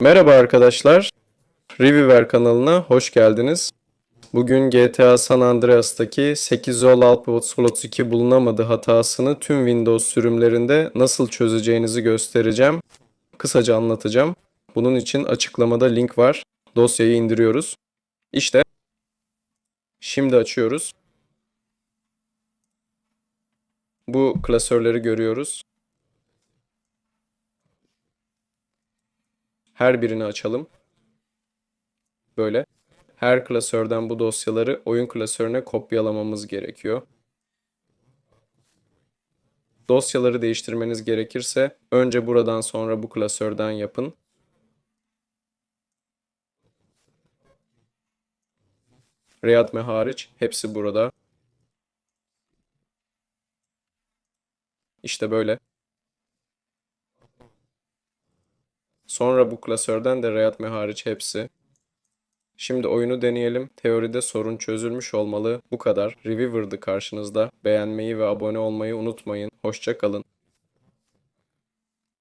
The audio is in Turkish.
Merhaba arkadaşlar. Reviewer kanalına hoş geldiniz. Bugün GTA San Andreas'taki 8 Roll Output Slot 2 bulunamadı hatasını tüm Windows sürümlerinde nasıl çözeceğinizi göstereceğim. Kısaca anlatacağım. Bunun için açıklamada link var. Dosyayı indiriyoruz. İşte şimdi açıyoruz. Bu klasörleri görüyoruz. Her birini açalım. Böyle. Her klasörden bu dosyaları oyun klasörüne kopyalamamız gerekiyor. Dosyaları değiştirmeniz gerekirse önce buradan sonra bu klasörden yapın. Readme hariç hepsi burada. İşte böyle. Sonra bu klasörden de Readme hariç hepsi. Şimdi oyunu deneyelim. Teoride sorun çözülmüş olmalı. Bu kadar. Reviewer'dı karşınızda. Beğenmeyi ve abone olmayı unutmayın. Hoşça kalın.